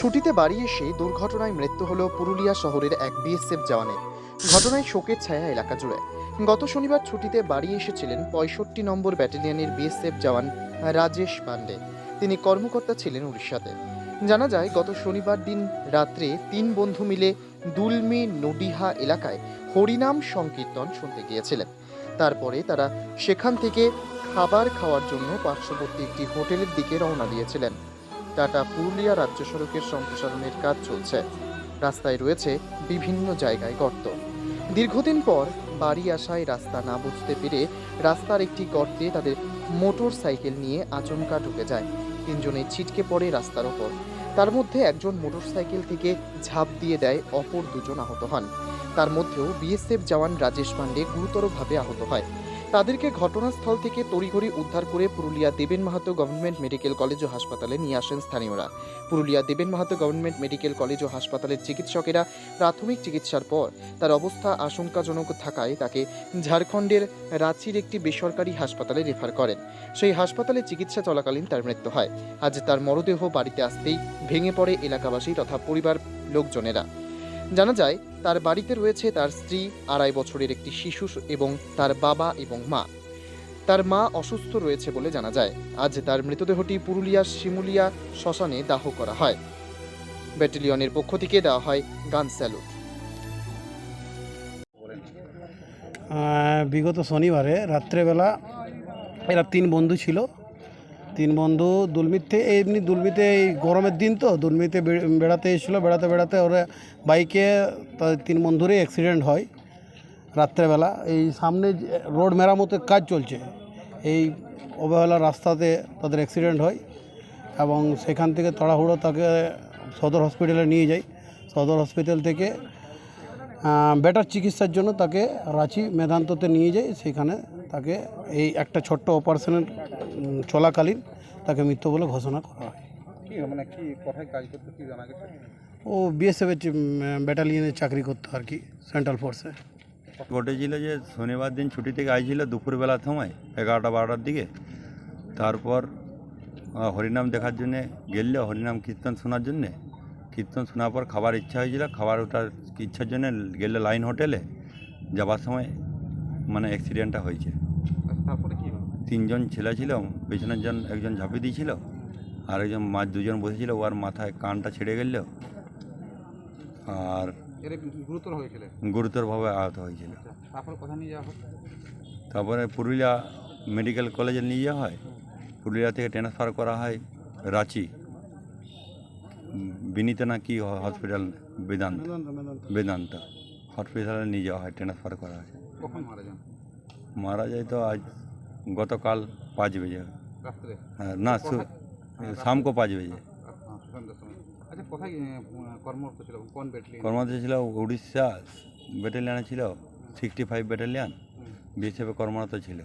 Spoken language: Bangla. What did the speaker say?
ছুটিতে বাড়ি এসে দুর্ঘটনায় মৃত্যু হল পুরুলিয়া শহরের এক বিএসএফ জওয়ানের ঘটনায় শোকের ছায়া এলাকা জুড়ে। গত শনিবার ছুটিতে বাড়ি এসেছিলেন পঁয়ষট্টি নম্বর ব্যাটালিয়নের বিএসএফ জওয়ান রাজেশ পান্ডে তিনি কর্মকর্তা ছিলেন উড়িষ্যাতে। জানা যায়, গত শনিবার দিন রাত্রে তিন বন্ধু মিলে দুলমি নডিহা এলাকায় হরিনাম সংকীর্তন শুনতে গিয়েছিলেন। তারপরে তারা সেখান থেকে খাবার খাওয়ার জন্য পার্শ্ববর্তী একটি হোটেলের দিকে রওনা দিয়েছিলেন। টাটা পুরুলিয়া রাজ্য সড়কের সম্প্রসারণের কাজ চলছে। রাস্তায় রয়েছে বিভিন্ন জায়গায় গর্ত। দীর্ঘদিন পর বাড়ি আসায় রাস্তা না বুঝতে পেরে রাস্তার একটি গর্তে তাদের মোটর সাইকেল নিয়ে আচমকা ঢুকে যায়। তিনজনে ছিটকে পড়ে রাস্তার ওপর। তার মধ্যে একজন মোটরসাইকেল থেকে ঝাঁপ দিয়ে দেয়, অপর দুজন আহত হন। তার মধ্যেও বিএসএফ জওয়ান রাজেশ পান্ডে গুরুতরভাবে আহত হয়। তাদেরকে ঘটনাস্থল থেকে তড়িঘড়ি উদ্ধার করে Purulia Deben Mahato government medical college ও হাসপাতালে নিয়ে আসেন স্থানীয়রা। Purulia Deben Mahato government medical college ও হাসপাতালের চিকিৎসকেরা প্রাথমিক চিকিৎসার পর তার অবস্থা আশঙ্কাজনক থাকায় তাকে ঝাড়খণ্ডের রাঁচির একটি বেসরকারি হাসপাতালে রেফার করেন। সেই হাসপাতালে চিকিৎসা চলাকালীন তার মৃত্যু হয়। আজ তার মরদেহ বাড়িতে আসতেই ভেঙে পড়ে এলাকাবাসী তথা পরিবার লোকজনেরা। জানা যায়, তার বাড়িতে রয়েছে তার স্ত্রী, আড়াই বছরের একটি শিশু এবং তার বাবা এবং মা। তার মা অসুস্থ রয়েছে বলে জানা যায়। আজ তার মৃতদেহটি পুরুলিয়ার শিমুলিয়া শ্মশানে দাহ করা হয়। ব্যাটালিয়নের পক্ষ থেকে দেওয়া হয় গান স্যালুট। বিগত শনিবারে রাত্রেবেলা এরা তিন বন্ধু ছিল। তিন বন্ধু দুলমিতে এমনি দুলমিতে এই গরমের দিন তো, দুলমিতে বেড়াতে এসেছিল, বেড়াতে বেড়াতে ওরা বাইকে তিন বন্ধুরই অ্যাক্সিডেন্ট হয় রাত্রেবেলা। এই সামনে রোড মেরামতের কাজ চলছে, এই অবহেলা রাস্তাতে তাদের অ্যাক্সিডেন্ট হয় এবং সেখান থেকে তাড়াহুড়ো তাকে সদর হসপিটালে নিয়ে যাই সদর হসপিটাল থেকে বেটার চিকিৎসার জন্য তাকে রাঁচি মেধান্ততে নিয়ে যাই সেখানে তাকে এই একটা ছোট্ট অপারেশনের চলাকালীন তাকে মৃত্যু বলে ঘোষণা করা হয়। মানে কি কোথায় কাজ করতে কি জানা গেছে? ও বিএসএফের ব্যাটালিয়নে চাকরি করতো আর কি সেন্ট্রাল ফোর্সে ঘটেছিল যে শনিবার দিন ছুটি থেকে আইছিল দুপুরবেলার সময় এগারোটা বারোটার দিকে। তারপর হরিনাম দেখার জন্যে গেল হরিনাম কীর্তন শোনার জন্যে। কীর্তন শোনার পর খাবার ইচ্ছা হয়েছিল খাবার ওঠার ইচ্ছার জন্য গেলে লাইন হোটেলে যাবার সময় মানে অ্যাক্সিডেন্টটা হয়েছে। তারপরে কি হলো? তিনজন ছেলে ছিল পেছনের জন একজন ঝাঁপিয়ে দিয়েছিল আর একজন মাঝ দুজন বসেছিল ওর মাথায় কানটা ছেড়ে গেল আর এর গুরুতর হয়েছিল? গুরুতরভাবে আহত হয়েছিল। আচ্ছা তারপর কোথায় নিয়ে যাওয়া তারপরে পুরুলিয়া মেডিকেল কলেজে নিয়ে যাওয়া হয়। পুরুলিয়া থেকে ট্রান্সফার করা হয় রাঁচি। উম, বিনীত না কি হসপিটাল? বেদান্ত। বেদান্ত। হসপিটালে নিয়ে যাওয়া হয় ট্রান্সফার করা হয়। কখন মারা যান? মারা যায় তো আজ গতকাল পাঁচ বেজে। রাত্রে? হ্যাঁ, না শামকো পাঁচ বেজে। আচ্ছা, আচ্ছা কোথায় কর্মরত ছিল? কোন ব্যাটালিয়ন কর্মরত ছিল উড়িষ্যা ব্যাটালিয়ানে ছিল সিক্সটি ফাইভ ব্যাটালিয়ান বিএসএফে কর্মরত ছিল।